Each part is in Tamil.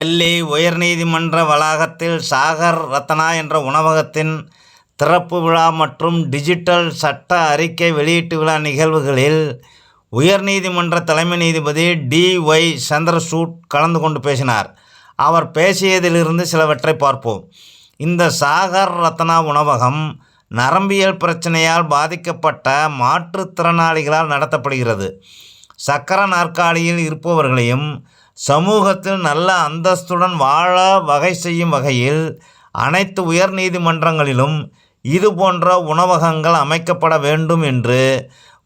டெல்லி உயர்நீதிமன்ற வளாகத்தில் சாகர் ரத்னா என்ற உணவகத்தின் திறப்பு விழா மற்றும் டிஜிட்டல் சட்ட அறிக்கை வெளியீட்டு விழா நிகழ்வுகளில் உயர்நீதிமன்ற தலைமை நீதிபதி டி ஒய் சந்திரசூட் கலந்து கொண்டு பேசினார். அவர் பேசியதிலிருந்து சிலவற்றை பார்ப்போம். இந்த சாகர் ரத்னா உணவகம் நரம்பியல் பிரச்சனையால் பாதிக்கப்பட்ட மாற்றுத்திறனாளிகளால் நடத்தப்படுகிறது. சக்கர நாற்காலியில் இருப்பவர்களையும் சமூகத்தில் நல்ல அந்தஸ்துடன் வாழ வகை செய்யும் வகையில் அனைத்து உயர் நீதிமன்றங்களிலும் இது போன்ற உணவகங்கள் அமைக்கப்பட வேண்டும் என்று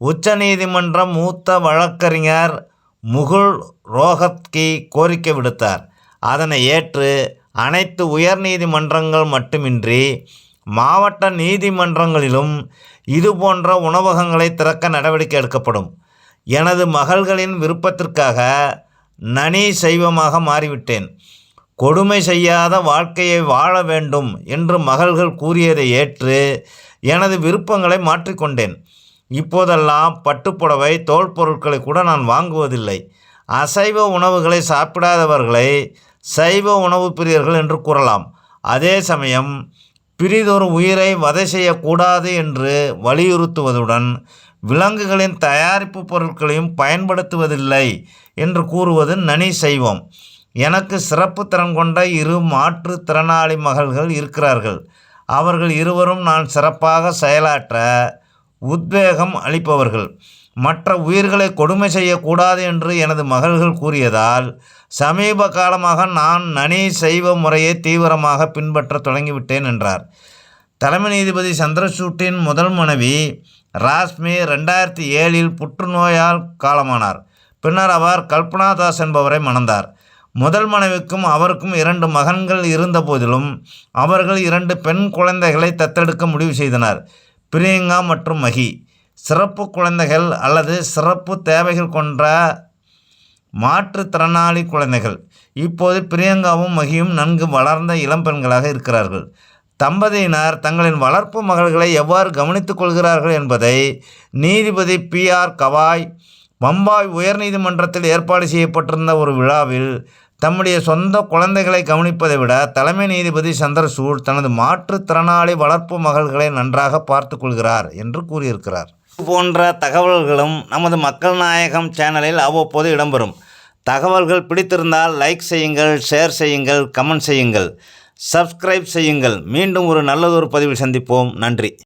உச்சநீதிமன்ற மூத்த வழக்கறிஞர் முகுல் ரோஹத்கி கோரிக்கை விடுத்தார். அதனை ஏற்று அனைத்து உயர் நீதிமன்றங்கள் மட்டுமின்றி மாவட்ட நீதிமன்றங்களிலும் இது போன்ற உணவகங்களை திறக்க நடவடிக்கை எடுக்கப்படும். எனது மகள்களின் விருப்பத்திற்காக நனி சைவமாக மாறிவிட்டேன். கொடுமை செய்யாத வாழ்க்கையை வாழ வேண்டும் என்று மகள்கள் கூறியதை ஏற்று எனது விருப்பங்களை மாற்றிக்கொண்டேன் இப்போதெல்லாம் பட்டுப்புடவை தோல் பொருட்களை கூட நான் வாங்குவதில்லை. அசைவ உணவுகளை சாப்பிடாதவர்களை சைவ உணவு பிரியர்கள் என்று கூறலாம். அதே சமயம் பிரிதொரு உயிரை வதை செய்யக்கூடாது என்று வலியுறுத்துவதுடன் விலங்குகளின் தயாரிப்பு பொருட்களையும் பயன்படுத்துவதில்லை என்று கூறுவது நனி செய்வோம் எனக்கு சிறப்பு திறன் கொண்ட இரு மாற்றுத்திறனாளி மகள்கள் இருக்கிறார்கள். அவர்கள் இருவரும் நான் சிறப்பாக செயலாற்ற உத்வேகம் அளிப்பவர்கள். மற்ற உயிர்களை கொடுமை செய்யக்கூடாது என்று எனது மகள்கள் கூறியதால் சமீப காலமாக நான் நனி செய்வ முறையை தீவிரமாக பின்பற்ற தொடங்கிவிட்டேன் என்றார். தலைமை நீதிபதி சந்திரசூட்டின் முதல் மனைவி ராஸ்மி ரெண்டாயிரத்தி ஏழில் புற்றுநோயால் காலமானார். பின்னர் அவர் கல்பனா தாஸ் என்பவரை மணந்தார். முதல் மனைவிக்கும் அவருக்கும் இரண்டு மகன்கள் இருந்த போதிலும் அவர்கள் இரண்டு பெண் குழந்தைகளை தத்தெடுக்க முடிவு செய்தனர். பிரியங்கா மற்றும் மகி. சிறப்பு குழந்தைகள் அல்லது சிறப்பு தேவைகள் கொண்ட மாற்றுத்திறனாளி குழந்தைகள். இப்போது பிரியங்காவும் மகியும் நன்கு வளர்ந்த இளம்பெண்களாக இருக்கிறார்கள். தம்பதியினர் தங்களின் வளர்ப்பு மகள்களை எவ்வாறு கவனித்துக் கொள்கிறார்கள் என்பதை நீதிபதி பி ஆர் கவாய் பம்பாய் உயர்நீதிமன்றத்தில் ஏற்பாடு செய்யப்பட்டிருந்த ஒரு விழாவில் தம்முடைய சொந்த குழந்தைகளை கவனிப்பதை விட தலைமை நீதிபதி சந்திரசூட் தனது மாற்றுத்திறனாளி வளர்ப்பு மகள்களை நன்றாக பார்த்து கொள்கிறார் என்று கூறியிருக்கிறார். போன்ற தகவல்களும் நமது மக்கள் நாயகம் சேனலில் அவ்வப்போது இடம்பெறும். தகவல்கள் பிடித்திருந்தால் லைக் செய்யுங்கள் ஷேர் செய்யுங்கள் கமெண்ட் செய்யுங்கள். சப்ஸ்கிரைப் செய்யுங்கள். மீண்டும் ஒரு நல்லதொரு பதிவில் சந்திப்போம். நன்றி.